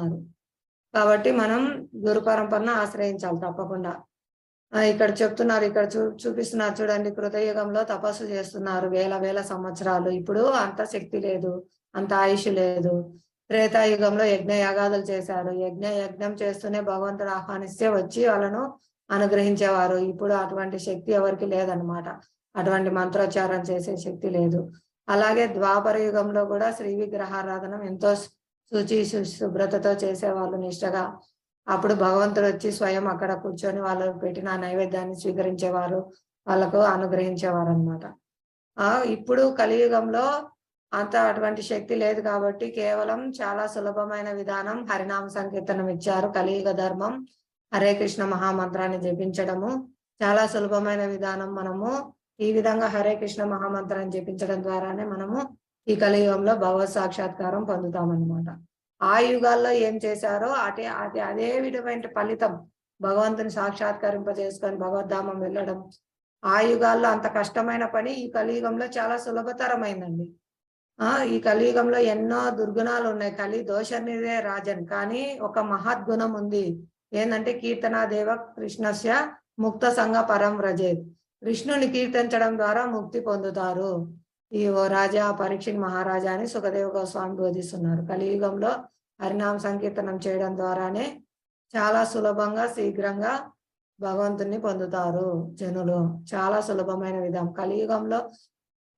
అన్నారు కాబట్టి మనం గురు పరంపరను ఆశ్రయించాలి తప్పకుండా. ఇక్కడ చెప్తున్నారు ఇక్కడ చూ చూపిస్తున్నారు చూడండి కృతయుగంలో తపస్సు చేస్తున్నారు వేల వేల సంవత్సరాలు. ఇప్పుడు అంత శక్తి లేదు అంత ఆయుష్ లేదు. త్రేతాయుగంలో యజ్ఞ యాగాదులు చేశారు. యజ్ఞ యజ్ఞం చేస్తూనే భగవంతుడు ఆహ్వానిస్తే వచ్చి వాళ్ళను అనుగ్రహించేవారు. ఇప్పుడు అటువంటి శక్తి ఎవరికి లేదనమాట అటువంటి మంత్రోచ్చారం చేసే శక్తి లేదు. అలాగే ద్వాపర యుగంలో కూడా శ్రీ విగ్రహారాధన ఎంతో శుచి శుభ్రతతో చేసేవాళ్ళు నిష్టగా. అప్పుడు భగవంతుడు వచ్చి స్వయం అక్కడ కూర్చొని వాళ్ళు పెట్టిన నైవేద్యాన్ని స్వీకరించేవారు వాళ్ళకు అనుగ్రహించేవారు అనమాట ఆ ఇప్పుడు కలియుగంలో అంత అటువంటి శక్తి లేదు కాబట్టి కేవలం చాలా సులభమైన విధానం హరినామ సంకీర్తనం ఇచ్చారు. కలియుగ ధర్మం హరే కృష్ణ మహామంత్రాన్ని జపించడము చాలా సులభమైన విధానం మనము ఈ విధంగా హరే కృష్ణ మహామంత్రాన్ని జపించడం ద్వారానే మనము ఈ కలియుగంలో భగవత్ సాక్షాత్కారం పొందుతామన్నమాట. ఆ యుగాల్లో ఏం చేశారో అటే అదే అదే విధమైన ఫలితం భగవంతుని సాక్షాత్కరింప చేసుకొని భగవద్ధామం వెళ్ళడం. ఆ యుగాల్లో అంత కష్టమైన పని ఈ కలియుగంలో చాలా సులభతరమైందండి. ఆ ఈ కలియుగంలో ఎన్నో దుర్గుణాలు ఉన్నాయి. కలి దోషనిదే రాజన్. కానీ ఒక మహద్గుణం ఉంది. ఏంటంటే కీర్తనాదేవ కృష్ణస్య ముక్త సంఘ పరం వ్రజేత్. కృష్ణుని కీర్తించడం ద్వారా ముక్తి పొందుతారు. ఈ ఓ రాజా పరీక్షణ్ మహారాజా అని సుఖదేవ గోస్వామి బోధిస్తున్నారు. కలియుగంలో హరినామ సంకీర్తనం చేయడం ద్వారానే చాలా సులభంగా శీఘ్రంగా భగవంతుని పొందుతారు జనులు. చాలా సులభమైన విధానం. కలియుగంలో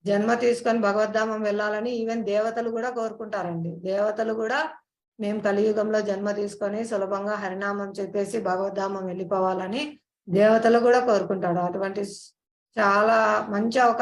జన్మ తీసుకొని భగవద్ధామం వెళ్ళాలని ఈవెన్ దేవతలు కూడా కోరుకుంటారండి. దేవతలు కూడా మేము కలియుగంలో జన్మ తీసుకొని సులభంగా హరినామం చెప్పేసి భగవద్ధామం వెళ్ళిపోవాలని దేవతలు కూడా కోరుకుంటాడు అటువంటి చాలా మంచి అవకాశం